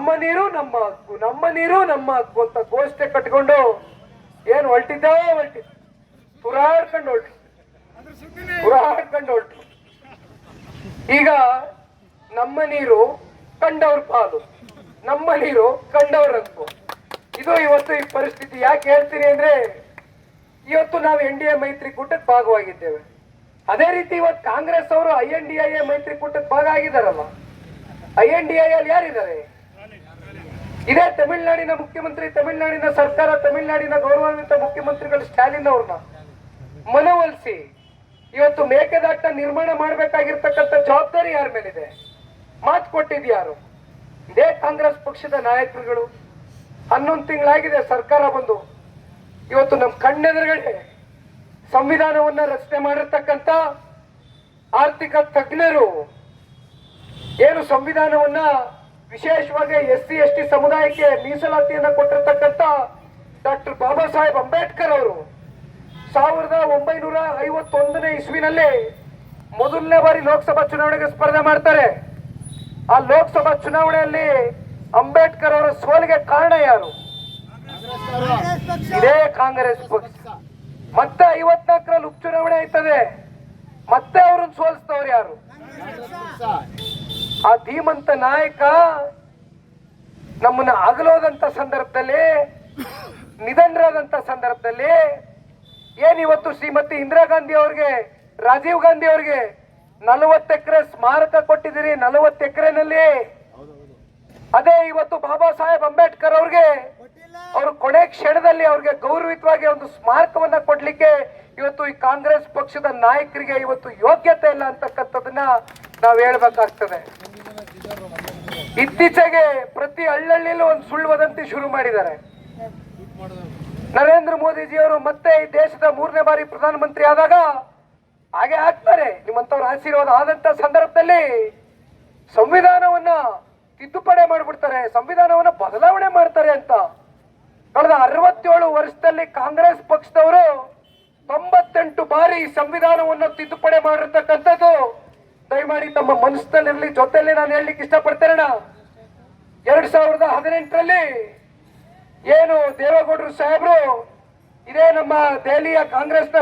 ನಮ್ಮ ನೀರು ನಮ್ಮ ಹಕ್ಕು, ನಮ್ಮ ನೀರು ನಮ್ಮ ಹಕ್ಕು ಅಂತ ಗೋಷ್ಠೆ ಕಟ್ಕೊಂಡು ಏನ್ ಹೊಲ್ಟಿದ್ದ ಹೊಲ್ಟಿ ತುರಾಡ್ಕೊಂಡು ಹೊಲ್ಟ್ರು ತುರಾಡ್ಕೊಂಡು ಹೊಲ್ಟ್ರು ಈಗ ನಮ್ಮ ನೀರು ಕಂಡವ್ರ ಪಾಲು, ನಮ್ಮ ನೀರು ಕಂಡವ್ರ ಹಕ್ಕು. ಇದು ಇವತ್ತು ಈ ಪರಿಸ್ಥಿತಿ ಯಾಕೆ ಹೇಳ್ತೀನಿ ಅಂದ್ರೆ, ಇವತ್ತು ನಾವು ಎನ್ ಡಿ ಎ ಮೈತ್ರಿಕೂಟಕ್ಕೆ ಭಾಗವಾಗಿದ್ದೇವೆ. ಅದೇ ರೀತಿ ಇವತ್ತು ಕಾಂಗ್ರೆಸ್ ಅವರು I N D I A ಮೈತ್ರಿಕೂಟಕ್ಕೆ ಭಾಗ ಆಗಿದ್ದಾರಲ್ಲ ಐ ಎನ್ ಡಿ ಐ ಅಲ್ಲಿ ಯಾರಿದ್ದಾರೆ? ಇದೇ ತಮಿಳುನಾಡಿನ ಮುಖ್ಯಮಂತ್ರಿ, ತಮಿಳುನಾಡಿನ ಸರ್ಕಾರ, ತಮಿಳುನಾಡಿನ ಗೌರವಾನ್ವಿತ ಮುಖ್ಯಮಂತ್ರಿಗಳು ಸ್ಟಾಲಿನ್ ಅವ್ರನ್ನ ಮನವೊಲಿಸಿ ಇವತ್ತು ಮೇಕೆದಾಟ ನಿರ್ಮಾಣ ಮಾಡಬೇಕಾಗಿರ್ತಕ್ಕಂಥ ಜವಾಬ್ದಾರಿ ಯಾರ ಮೇಲಿದೆ? ಮಾತು ಕೊಟ್ಟಿದ್ಯಾರು ಇದೇ ಕಾಂಗ್ರೆಸ್ ಪಕ್ಷದ ನಾಯಕರುಗಳು. ಹನ್ನೊಂದು ತಿಂಗಳಾಗಿದೆ ಸರ್ಕಾರ ಬಂದು. ಇವತ್ತು ನಮ್ಮ ಕಣ್ಣೆದುರುಗಡೆ ಸಂವಿಧಾನವನ್ನ ರಚನೆ ಮಾಡಿರ್ತಕ್ಕಂಥ ಆರ್ಥಿಕ ತಜ್ಞರು ಏನು ಸಂವಿಧಾನವನ್ನ ವಿಶೇಷವಾಗಿ ಎಸ್ ಸಿ, ಎಸ್ ಟಿ ಸಮುದಾಯಕ್ಕೆ ಮೀಸಲಾತಿಯನ್ನು ಕೊಟ್ಟಿರ್ತಕ್ಕಂಥ ಡಾಕ್ಟರ್ ಬಾಬಾ ಸಾಹೇಬ್ ಅಂಬೇಡ್ಕರ್ ಅವರು ಸಾವಿರದ ಒಂಬೈನೂರ ಐವತ್ತೊಂದನೇ ಇಸ್ವಿನಲ್ಲಿ ಮೊದಲನೇ ಬಾರಿ ಲೋಕಸಭಾ ಚುನಾವಣೆಗೆ ಸ್ಪರ್ಧೆ ಮಾಡ್ತಾರೆ. ಆ ಲೋಕಸಭಾ ಚುನಾವಣೆಯಲ್ಲಿ ಅಂಬೇಡ್ಕರ್ ಅವರ ಸೋಲಿಗೆ ಕಾರಣ ಯಾರು? ಇದೇ ಕಾಂಗ್ರೆಸ್ ಪಕ್ಷ. ಮತ್ತೆ ಐವತ್ನಾಲ್ಕರಲ್ಲಿ ಉಪಚುನಾವಣೆ ಆಯ್ತದೆ. ಮತ್ತೆ ಅವರನ್ನು ಸೋಲಿಸಿದವ್ರು ಯಾರು? ಆ ಧೀಮಂತ ನಾಯಕ ನಮ್ಮನ್ನ ಅಗಲೋದಂತ ಸಂದರ್ಭದಲ್ಲಿ, ನಿಧನರಾದಂತ ಸಂದರ್ಭದಲ್ಲಿ ಏನಿವತ್ತು ಶ್ರೀಮತಿ ಇಂದಿರಾ ಗಾಂಧಿ ಅವ್ರಿಗೆ, ರಾಜೀವ್ ಗಾಂಧಿ ಅವ್ರಿಗೆ ನಲವತ್ತು ಎಕರೆ ಸ್ಮಾರಕ ಕೊಟ್ಟಿದ್ದೀರಿ, ನಲವತ್ತು ಎಕರೆನಲ್ಲಿ? ಅದೇ ಇವತ್ತು ಬಾಬಾ ಸಾಹೇಬ್ ಅಂಬೇಡ್ಕರ್ ಅವ್ರಿಗೆ, ಅವರು ಕೊನೆ ಕ್ಷಣದಲ್ಲಿ ಅವ್ರಿಗೆ ಗೌರವಿತವಾಗಿ ಒಂದು ಸ್ಮಾರಕವನ್ನ ಕೊಡ್ಲಿಕ್ಕೆ ಇವತ್ತು ಈ ಕಾಂಗ್ರೆಸ್ ಪಕ್ಷದ ನಾಯಕರಿಗೆ ಇವತ್ತು ಯೋಗ್ಯತೆ ಇಲ್ಲ ಅಂತಕ್ಕಂಥದನ್ನ ನಾವು ಹೇಳ್ಬೇಕಾಗ್ತದೆ. ಇತ್ತೀಚೆಗೆ ಪ್ರತಿ ಹಳ್ಳಹಳ್ಳಿಲೂ ಒಂದು ಸುಳ್ಳು ವದಂತಿ ಶುರು ಮಾಡಿದ್ದಾರೆ. ನರೇಂದ್ರ ಮೋದಿಜಿಯವರು ಮತ್ತೆ ಈ ದೇಶದ ಮೂರನೇ ಬಾರಿ ಪ್ರಧಾನಮಂತ್ರಿ ಆದಾಗ ಹಾಗೆ ಆಗ್ತಾರೆ. ನಿಮ್ಮಂತವ್ರ ಆಶೀರ್ವಾದ ಆದಂತ ಸಂದರ್ಭದಲ್ಲಿ ಸಂವಿಧಾನವನ್ನ ತಿದ್ದುಪಡಿ ಮಾಡಿಬಿಡ್ತಾರೆ, ಸಂವಿಧಾನವನ್ನ ಬದಲಾವಣೆ ಮಾಡ್ತಾರೆ ಅಂತ. ಕಳೆದ ಅರವತ್ತೇಳು ವರ್ಷದಲ್ಲಿ ಕಾಂಗ್ರೆಸ್ ಪಕ್ಷದವರು ತೊಂಬತ್ತೆಂಟು ಬಾರಿ ಸಂವಿಧಾನವನ್ನು ತಿದ್ದುಪಡಿ ಮಾಡಿರ್ತಕ್ಕಂಥದ್ದು ದಯಮಾಡಿ ತಮ್ಮ ಮನಸ್ಸಿನಲ್ಲಿರಲಿ, ಜೊತೆಯಲ್ಲಿ ನಾನು ಹೇಳಲಿಕ್ಕೆ ಇಷ್ಟಪಡ್ತೇನೆ ಎರಡ್ ಸಾವಿರದ ಹದಿನೆಂಟರಲ್ಲಿ ಏನು ದೇವೇಗೌಡರು ಸಾಹೇಬರು, ಇದೇ ನಮ್ಮ ದೆಹಲಿಯ ಕಾಂಗ್ರೆಸ್ನ